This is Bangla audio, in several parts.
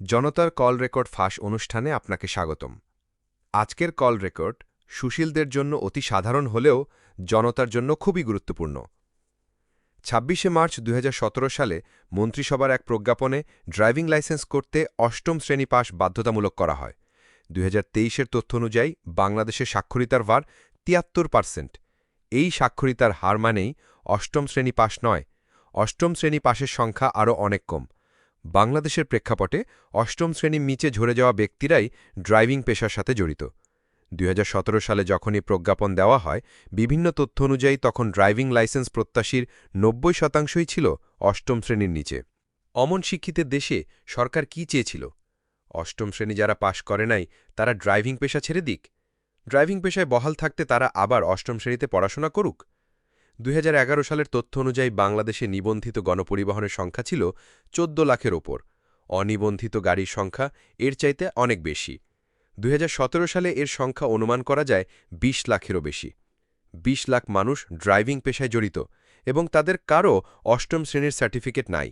জনতার কল রেকর্ড ফাঁস অনুষ্ঠানে আপনাকে স্বাগতম। আজকের কল রেকর্ড সুশীলদের জন্য অতি সাধারণ হলেও জনতার জন্য খুবই গুরুত্বপূর্ণ। ছাব্বিশে মার্চ দুই হাজার সতেরো সালে মন্ত্রিসভার এক প্রজ্ঞাপনে ড্রাইভিং লাইসেন্স করতে অষ্টম শ্রেণি পাস বাধ্যতামূলক করা হয়। দুই এর তথ্য অনুযায়ী বাংলাদেশের স্বাক্ষরিতার ভার তিয়াত্তর পার্সেন্ট। এই স্বাক্ষরিতার হার মানেই অষ্টম শ্রেণি পাস নয়, অষ্টম শ্রেণি পাশের সংখ্যা আরও অনেক কম। বাংলাদেশের প্রেক্ষাপটে অষ্টম শ্রেণির নিচে ঝরে যাওয়া ব্যক্তিরাই ড্রাইভিং পেশার সাথে জড়িত। দুই হাজার সতেরো সালে যখনই প্রজ্ঞাপন দেওয়া হয়, বিভিন্ন তথ্য অনুযায়ী তখন ড্রাইভিং লাইসেন্স প্রত্যাশীর নব্বই শতাংশই ছিল অষ্টম শ্রেণির নিচে। অমন শিক্ষিতের দেশে সরকার কি চেয়েছিল? অষ্টম শ্রেণি যারা পাশ করে নাই, তারা ড্রাইভিং পেশা ছেড়ে দিক? ড্রাইভিং পেশায় বহাল থাকতে তারা আবার অষ্টম শ্রেণীতে পড়াশোনা করুক? দুই হাজার এগারো সালের তথ্য অনুযায়ী বাংলাদেশে নিবন্ধিত গণপরিবহনের সংখ্যা ছিল চোদ্দ লাখের ওপর। অনিবন্ধিত গাড়ির সংখ্যা এর চাইতে অনেক বেশি। দুই হাজার সতেরো সালে এর সংখ্যা অনুমান করা যায় ২০ লাখেরও বেশি। ২০ লাখ মানুষ ড্রাইভিং পেশায় জড়িত এবং তাদের কারও অষ্টম শ্রেণির সার্টিফিকেট নাই।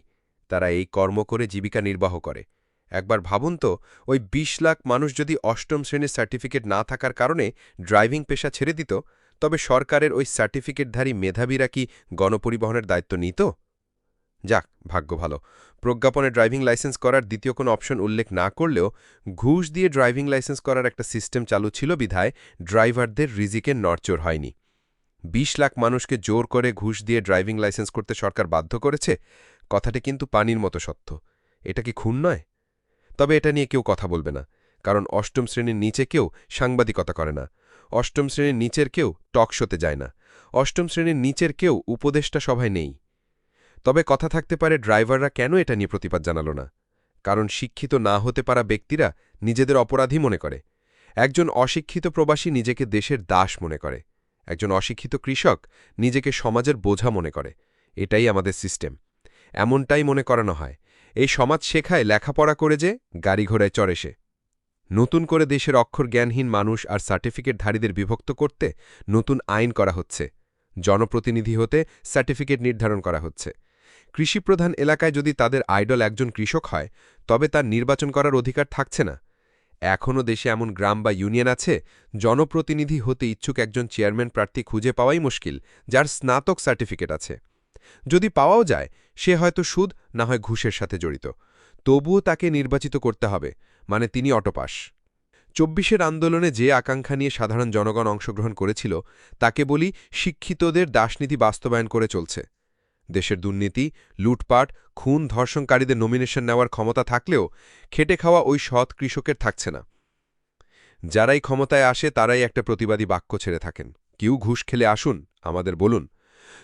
তারা এই কর্ম করে জীবিকা নির্বাহ করে। একবার ভাবুন তো, ওই ২০ লাখ মানুষ যদি অষ্টম শ্রেণির সার্টিফিকেট না থাকার কারণে ড্রাইভিং পেশা ছেড়ে দিত তবে সরকারের ওই সার্টিফিকেটধারী মেধাবীরা কি গণপরিবহনের দায়িত্ব নিত? যাক, ভাগ্য ভালো। প্রজ্ঞাপনে ড্রাইভিং লাইসেন্স করার দ্বিতীয় কোনো অপশন উল্লেখ না করলেও ঘুষ দিয়ে ড্রাইভিং লাইসেন্স করার একটা সিস্টেম চালু ছিল বিধায় ড্রাইভারদের রিজিকের নড়চড় হয়নি। ২০ লাখ মানুষকে জোর করে ঘুষ দিয়ে ড্রাইভিং লাইসেন্স করতে সরকার বাধ্য করেছে? কথাটি কিন্তু পানির মতো সত্য। এটা কি খুন নয়? তবে এটা নিয়ে কেউ কথা বলবে না, কারণ অষ্টম শ্রেণির নিচে কেউ সাংবাদিকতা করে না। অষ্টম শ্রেণির নিচের কেউ টকশোতে যায় না। অষ্টম শ্রেণির নিচের কেউ উপদেষ্টা সভায় নেই। তবে কথা থাকতে পারে ড্রাইভাররা কেন এটা নিয়ে প্রতিবাদ জানাল না। কারণ শিক্ষিত না হতে পারা ব্যক্তিরা নিজেদের অপরাধী মনে করে। একজন অশিক্ষিত প্রবাসী নিজেকে দেশের দাস মনে করে। একজন অশিক্ষিত কৃষক নিজেকে সমাজের বোঝা মনে করে। এটাই আমাদের সিস্টেম। এমনটাই মনে করানো হয়। এই সমাজ শেখায় লেখাপড়া করে যে গাড়ি ঘোড়ায় চড়ে সে। নতুন করে দেশের অক্ষর জ্ঞানহীন মানুষ আর সার্টিফিকেটধারীদের বিভক্ত করতে নতুন আইন করা হচ্ছে। জনপ্রতিনিধি হতে সার্টিফিকেট নির্ধারণ করা হচ্ছে। কৃষিপ্রধান এলাকায় যদি তাদের আইডল একজন কৃষক হয়, তবে তার নির্বাচন করার অধিকার থাকছে না। এখনও দেশে এমন গ্রাম বা ইউনিয়ন আছে, জনপ্রতিনিধি হতে ইচ্ছুক একজন চেয়ারম্যান প্রার্থী খুঁজে পাওয়াই মুশকিল, যার স্নাতক সার্টিফিকেট আছে। যদি পাওয়াও যায়, সে হয়তো সুদ, না হয় ঘুষের সাথে জড়িত। তবুও তাকে নির্বাচিত করতে হবে। মানে তিনি অটোপাস। চব্বিশের আন্দোলনে যে আকাঙ্ক্ষা নিয়ে সাধারণ জনগণ অংশগ্রহণ করেছিল, তাকে বলি শিক্ষিতদের দাসনীতি বাস্তবায়ন করে চলছে। দেশের দুর্নীতি, লুটপাট, খুন, ধর্ষণকারীদের নমিনেশন নেওয়ার ক্ষমতা থাকলেও খেটে খাওয়া ওই সৎ কৃষকের থাকছে না। যারাই ক্ষমতায় আসে, তারাই একটা প্রতিবাদী বাক্য ছেড়ে থাকেন। কেউ ঘুষ খেলে আসুন, আমাদের বলুন।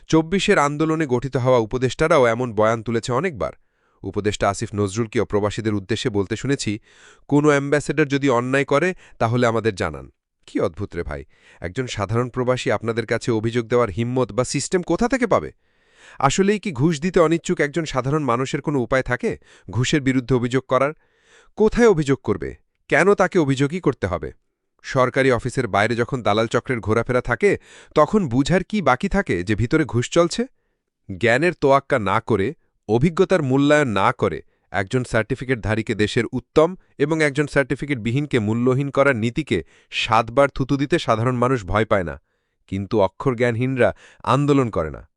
চব্বিশের আন্দোলনে গঠিত হওয়া উপদেষ্টারাও এমন বয়ান তুলেছে অনেকবার। উপদেষ্টা আসিফ নজরুলকেও প্রবাসীদের উদ্দেশ্যে বলতে শুনেছি, কোনো অ্যাম্বাসেডর যদি অন্যায় করে, তাহলে আমাদের জানান। কি অদ্ভুত রে ভাই। একজন সাধারণ প্রবাসী আপনাদের কাছে অভিযোগ দেওয়ার হিম্মত বা সিস্টেম কোথা থেকে পাবে? আসলেই কি ঘুষ দিতে অনিচ্ছুক একজন সাধারণ মানুষের কোনো উপায় থাকে, ঘুষের বিরুদ্ধে অভিযোগ করার? কোথায় অভিযোগ করবে? কেন তাকে অভিযোগই করতে হবে? সরকারি অফিসের বাইরে যখন দালাল চক্রের ঘোরাফেরা থাকে, তখন বুঝার কি বাকি থাকে যে ভিতরে ঘুষ চলছে? জ্ঞানের তোয়াক্কা না করে অভিজ্ঞতার মূল্যায়ন না করে একজন সার্টিফিকেটধারীকে দেশের উত্তম এবং একজন সার্টিফিকেটবিহীনকে মূল্যহীন করার নীতিকে সাতবার থুতু দিতে সাধারণ মানুষ ভয় পায় না। কিন্তু অক্ষর জ্ঞানহীনরা আন্দোলন করে না।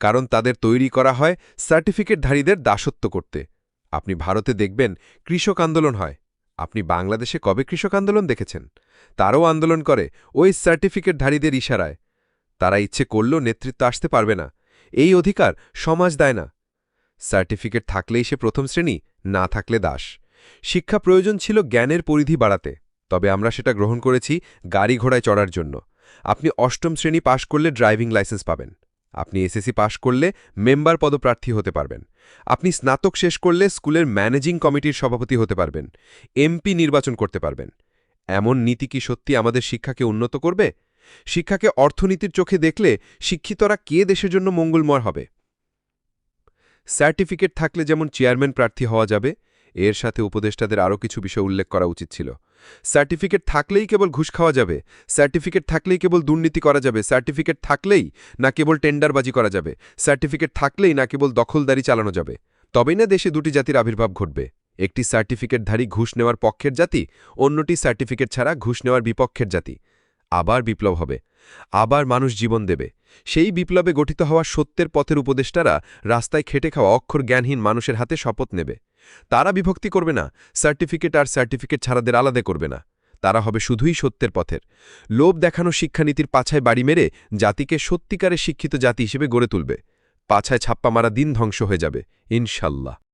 কারণ তাদের তৈরি করা হয় সার্টিফিকেটধারীদের দাসত্ব করতে। আপনি ভারতে দেখবেন কৃষক আন্দোলন হয়। আপনি বাংলাদেশে কবে কৃষক আন্দোলন দেখেছেন? তারও আন্দোলন করে ওই সার্টিফিকেটধারীদের ইশারায়। তারা ইচ্ছে করলেও নেতৃত্ব আসতে পারবে না। এই অধিকার সমাজ দেয় না। সার্টিফিকেট থাকলেই সে প্রথম শ্রেণি, না থাকলে দাস। শিক্ষা প্রয়োজন ছিল জ্ঞানের পরিধি বাড়াতে, তবে আমরা সেটা গ্রহণ করেছি গাড়ি ঘোড়ায় চড়ার জন্য। আপনি অষ্টম শ্রেণি পাশ করলে ড্রাইভিং লাইসেন্স পাবেন। আপনি এসএসসি পাশ করলে মেম্বার পদপ্রার্থী হতে পারবেন। আপনি স্নাতক শেষ করলে স্কুলের ম্যানেজিং কমিটির সভাপতি হতে পারবেন। এমপি নির্বাচন করতে পারবেন। এমন নীতি কি সত্যি আমাদের শিক্ষাকে উন্নত করবে? শিক্ষাকে অর্থনীতির চোখে দেখলে শিক্ষিতরা কে দেশের জন্য মঙ্গলময় হবে? সার্টিফিকেট থাকলে যেমন চেয়ারম্যান প্রার্থী হওয়া যাবে, এর সাথে উপদেষ্টাদের আরও কিছু বিষয় উল্লেখ করা উচিত ছিল। সার্টিফিকেট থাকলেই কেবল ঘুষ খাওয়া যাবে, সার্টিফিকেট থাকলেই কেবল দুর্নীতি করা যাবে, সার্টিফিকেট থাকলেই না কেবল টেন্ডারবাজি করা যাবে, সার্টিফিকেট থাকলেই না কেবল দখলদারি চালানো যাবে। তবেই না দেশে দুটি জাতির আবির্ভাব ঘটবে, একটি সার্টিফিকেটধারী ঘুষ নেওয়ার পক্ষের জাতি, অন্যটি সার্টিফিকেট ছাড়া ঘুষ নেওয়ার বিপক্ষের জাতি। আবার বিপ্লব হবে। আবার মানুষ জীবন দেবে। সেই বিপ্লবে গঠিত হওয়া সত্যের পথের উপদেষ্টারা রাস্তায় খেটে খাওয়া অক্ষর জ্ঞানহীন মানুষের হাতে শপথ নেবে। তারা বিভক্তি করবে না, সার্টিফিকেট আর সার্টিফিকেট ছাড়াদের আলাদা করবে না। তারা হবে শুধুই সত্যের পথের। লোভ দেখানো শিক্ষানীতির পাছায় বাড়ি মেরে জাতিকে সত্যিকারে শিক্ষিত জাতি হিসেবে গড়ে তুলবে। পাছায় ছাপ্পা মারা দিন ধ্বংস হয়ে যাবে, ইনশাল্লাহ।